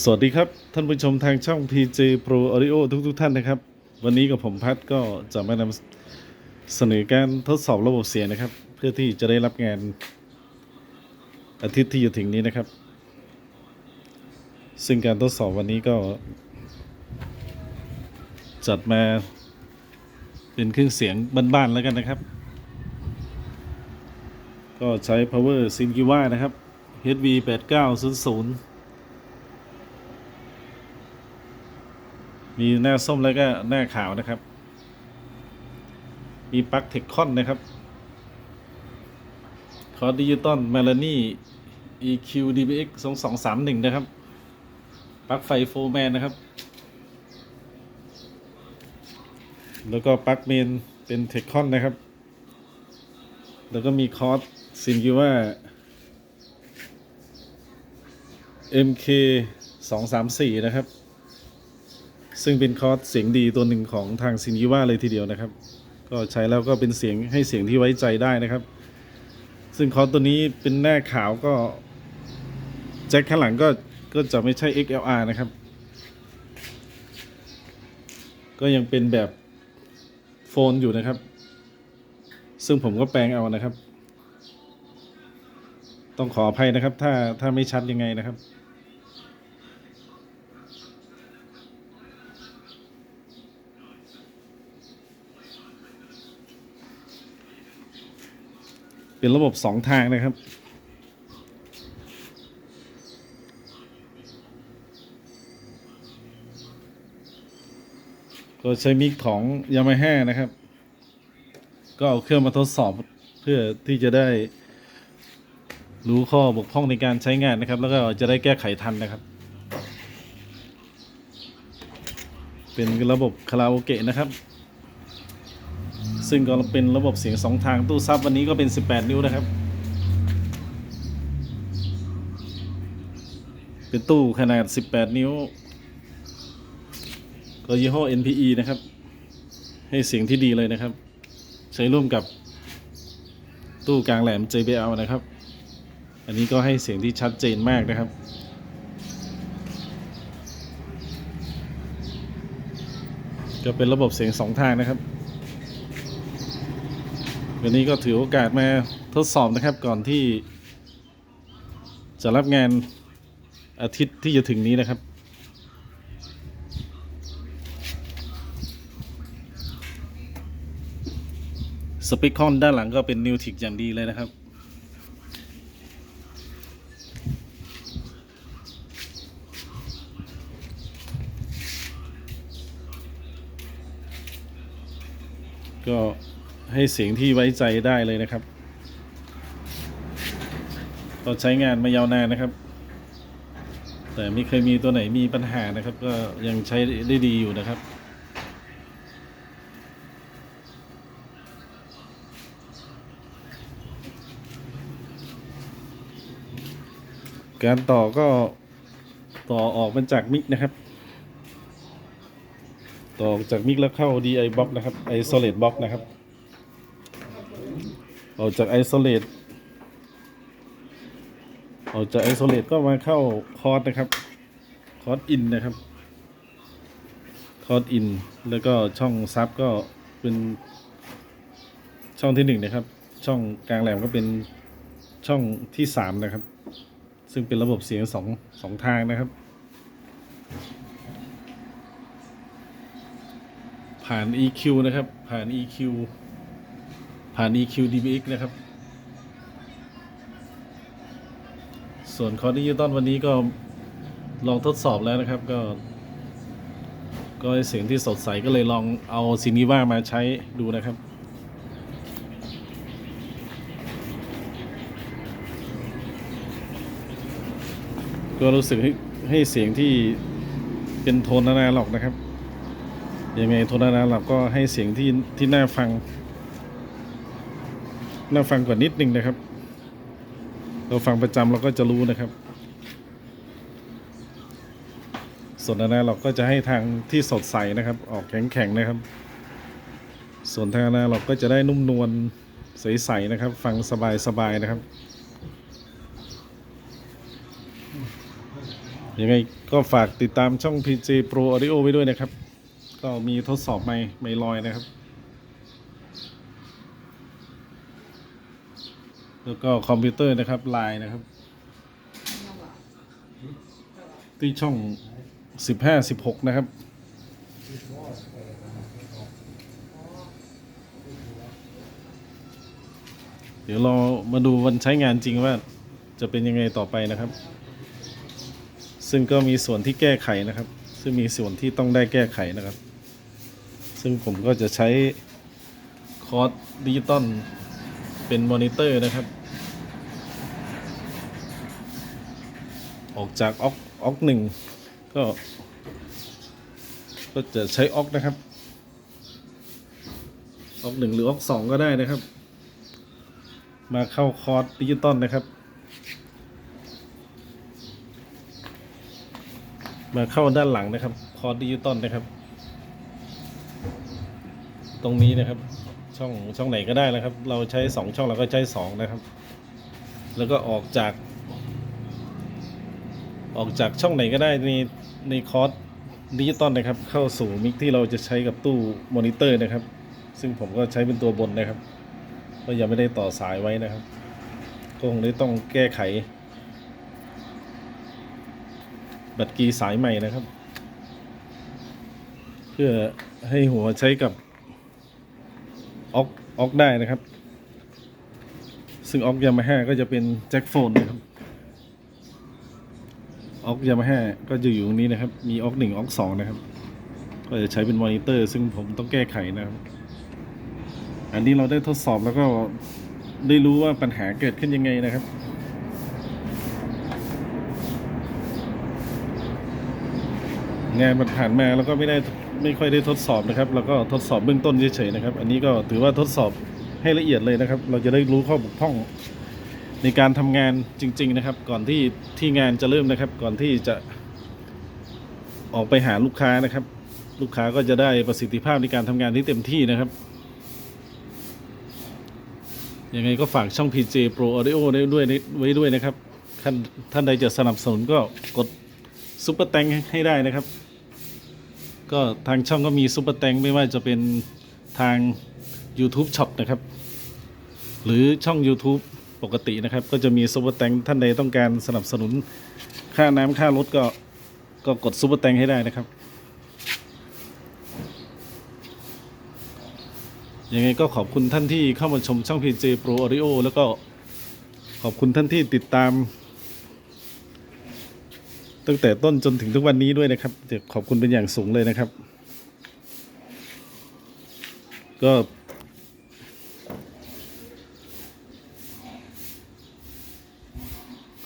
สวัสดีครับ ท่านผู้ชมทางช่อง PJ Pro Audio ทุกๆทท่านนะครับ วันนี้กับผมพัดก็จะมานำเสนอการทดสอบระบบเสียงนะครับ เพื่อที่จะได้รับงานอาทิตย์ที่อยู่ถึงนี้นะครับ ซึ่งการทดสอบวันนี้ก็ จัดมาเป็นเครื่องเสียงบ้านๆแล้วกันนะครับ ก็ใช้ power s i n k i w a นะครับ HV8900 มีหน้าส้มแล้วก็หน้าขาวนะครับ มีปลั๊กเทคคอนนะครับ คอร์ดิจิตอลเมลานี่ EQ DBX 2231 นะครับ ปลั๊กไฟโฟแมนนะครับ แล้วก็ปลั๊กเมนเป็นเทคคอนนะครับ แล้วก็มีคอร์ดซินกิว่า MK 234 นะครับ ซึ่งเป็นคอร์สเสียงดีตัวหนึ่งของทางซินิว่าเลยทีเดียวนะครับ ก็ใช้แล้วก็เป็นเสียงให้เสียงที่ไว้ใจได้นะครับ ซึ่งคอร์สตัวนี้เป็นหน้าขาวก็แจ็คข้างหลังก็ก็จะไม่ใช่ XLR นะครับ ก็ยังเป็นแบบโฟนอยู่นะครับ ซึ่งผมก็แปลงเอานะครับ ต้องขออภัยนะครับ ถ้าถ้าไม่ชัดยังไงนะครับ เป็นระบบสองทางนะครับก็ใช้มิกของ Yamaha นะครับ ก็เอาเครื่องมาทดสอบเพื่อที่จะได้รู้ข้อบกพร่องในการใช้งานนะครับ แล้วก็จะได้แก้ไขทันนะครับ เป็นระบบคาราโอเกะนะครับ ซึ่งก็เป็นระบบเสียงสองทางตู้ซับวันนี้ก็เป็น 18 นิ้วนะครับ เป็นตู้ขนาด 18 นิ้ว ก็ยี่ห้อ NPE นะครับ ให้เสียงที่ดีเลยนะครับ ใช้ร่วมกับตู้กลางแหลม JBL นะครับ อันนี้ก็ให้เสียงที่ชัดเจนมากนะครับก็เป็นระบบเสียงสองทางนะครับ วันนี้ก็ถือโอกาสมาทดสอบนะครับก่อนที่ จะรับงานอาทิตย์ที่จะถึงนี้นะครับ สปีกคอนด้านหลังก็เป็นนิวทิกอย่างดีเลยนะครับก็ ให้เสียงที่ไว้ใจได้เลยนะครับก็ใช้งานมายาวนานนะครับ แต่ไม่เคยมีตัวไหนมีปัญหานะครับ ก็ยังใช้ได้ดีอยู่นะครับการต่อก็ต่อออกมาจากมิกนะครับ ต่อจากมิกแล้วเข้า DI box นะครับ isolate box นะครับ ออกจาก isolate ออกจาก isolate ก็มาเข้าคอร์สนะครับ คอร์สอินนะครับ คอร์สอิน แล้วก็ช่องซับก็เป็นช่องที่หนึ่งนะครับ ช่องกลางแหลมก็เป็นช่องที่สามนะครับ ซึ่งเป็นระบบเสียงสองสองทางนะครับ ผ่าน EQ นะครับ ผ่าน EQ ผ่าน EQ DBX นะครับ ส่วนคอร์ดิจิตอลวันนี้ก็ลองทดสอบแล้วนะครับ ก็ ก็เสียงที่สดใสก็เลยลองเอาซินิว่ามาใช้ดูนะครับก็รู้สึกให้ให้เสียงที่เป็นโทนนานาหรอกนะครับ ยังไงโทนนานาหรอกก็ให้เสียงที่ที่น่าฟัง น่าฟังกว่านิดนึงนะครับ เราฟังประจำเราก็จะรู้นะครับ ส่วนนานาเราก็จะให้ทางที่สดใสนะครับ ออกแข็งๆนะครับ ส่วนทางนานเราก็จะได้นุ่มนวลใสๆนะครับ ฟังสบายๆนะครับยังไงก็ฝากติดตามช่อง PJ Pro Audio ไว้ด้วยนะครับ ก็มีทดสอบไม่ไม่ลอยนะครับ แล้วก็คอมพิวเตอร์นะครับไลน์นะครับที่ช่อง15 16นะครับ เดี๋ยวเรามาดูวันใช้งานจริงว่าจะเป็นยังไงต่อไปนะครับ ซึ่งก็มีส่วนที่แก้ไขนะครับ ซึ่งมีส่วนที่ต้องได้แก้ไขนะครับ ซึ่งผมก็จะใช้คอร์สดิจิตอล เป็นมอนิเตอร์นะครับ ออกจากออกออกหนึ่งก็ ก็จะใช้ออกนะครับ ออกหนึ่งหรือออกสองก็ได้นะครับ มาเข้าคอร์สดิจิตอลนะครับ มาเข้าด้านหลังนะครับ คอร์สดิจิตอลนะครับ ตรงนี้นะครับ ช่องช่องไหนก็ได้นะครับ เราใช้สองช่องเราก็ใช้สองนะครับ แล้วก็ออกจาก ออกจากช่องไหนก็ได้ในในคอร์สดิจิตอลนะครับ เข้าสู่มิกที่เราจะใช้กับตู้มอนิเตอร์นะครับ ซึ่งผมก็ใช้เป็นตัวบนนะครับก็ยังไม่ได้ต่อสายไว้นะครับ ก็คงได้ต้องแก้ไข บัตรกีสายใหม่นะครับ เพื่อให้หัวใช้กับ ออกออกได้นะครับ ซึ่งออกยามาฮ่าก็จะเป็นแจ็คโฟนนะครับออกยามาฮ่าก็จะอยู่ตรงนี้นะครับ มีออกหนึ่งออกสองนะครับ ก็จะใช้เป็นมอนิเตอร์ ซึ่งผมต้องแก้ไขนะครับ อันนี้เราได้ทดสอบแล้วก็ได้รู้ว่าปัญหาเกิดขึ้นยังไงนะครับ งานมันผ่านมาแล้วก็ไม่ได้ไม่ค่อยได้ทดสอบนะครับ แล้วก็ทดสอบเบื้องต้นเฉยๆนะครับ อันนี้ก็ถือว่าทดสอบให้ละเอียดเลยนะครับ เราจะได้รู้ข้อบกพร่องในการทำงานจริง ๆนะครับ ก่อนที่ที่งานจะเริ่มนะครับ ก่อนที่จะออกไปหาลูกค้านะครับ ลูกค้าก็จะได้ประสิทธิภาพในการทำงานที่เต็มที่นะครับยังไงก็ฝากช่อง PJ Pro Audio ไว้ด้วยไว้ด้วยนะครับท่านท่านใดจะสนับสนุนก็กด ซุปเปอร์แตงให้ได้นะครับ ก็ทางช่องก็มีซุปเปอร์แตงไม่ว่าจะเป็นทาง YouTube Shop นะครับ หรือช่อง YouTube ปกตินะครับ ก็จะมีซุปเปอร์แตงท่านใดต้องการสนับสนุนค่าน้ำค่ารถก็ก็กดซุปเปอร์แตงให้ได้นะครับยังไงก็ขอบคุณท่านที่เข้ามาชมช่อง PJ Pro Audio แล้วก็ขอบคุณท่านที่ติดตาม ตั้งแต่ต้นจนถึงทุกวันนี้ด้วยนะครับเดี๋ยวขอบคุณเป็นอย่างสูงเลยนะครับ ก็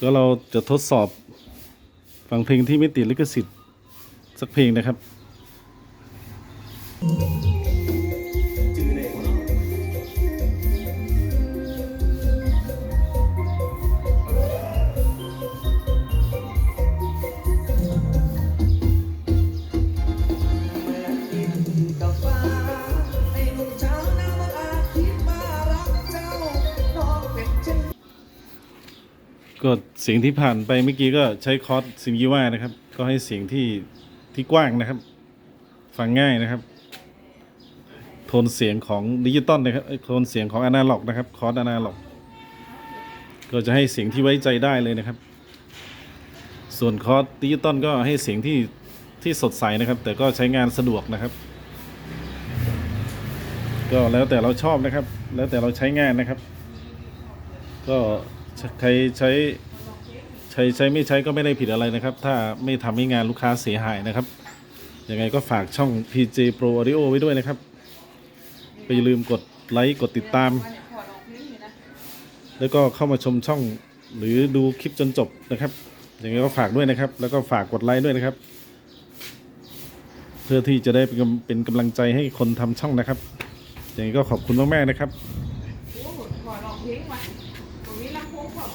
ก็เราจะทดสอบฟังเพลงที่ไม่ติดลิขสิทธิ์สักเพลงนะครับกับ ก็เสียงที่ผ่านไปเมื่อกี้ก็ใช้คอร์สซิงยิว่านะครับ ก็ให้เสียงที่ที่กว้างนะครับ ฟังง่ายนะครับ โทนเสียงของดิจิตอลนะครับโทนเสียงของอนาล็อกนะครับคอร์สอนาล็อก ก็จะให้เสียงที่ไว้ใจได้เลยนะครับ ส่วนคอร์สดิจิตอลก็ให้เสียงที่ที่สดใสนะครับ แต่ก็ใช้งานสะดวกนะครับ ก็แล้วแต่เราชอบนะครับ แล้วแต่เราใช้งานนะครับ ก็ ใครใช้ใช้ใช้ไม่ใช้ก็ไม่ได้ผิดอะไรนะครับ ถ้าไม่ทำให้งานลูกค้าเสียหายนะครับ ยังไงก็ฝากช่อง PJ Pro Audio ไว้ด้วยนะครับก็อย่าลืมกดไลค์กดติดตาม แล้วก็เข้ามาชมช่องหรือดูคลิปจนจบนะครับ ยังไงก็ฝากด้วยนะครับ แล้วก็ฝากกดไลค์ด้วยนะครับ เพื่อที่จะได้เป็นกำเป็นกำลังใจให้คนทำช่องนะครับ ยังไงก็ขอบคุณมากๆนะครับ ขอลองเพลงว่ะตรงนี้ลำโพงขอ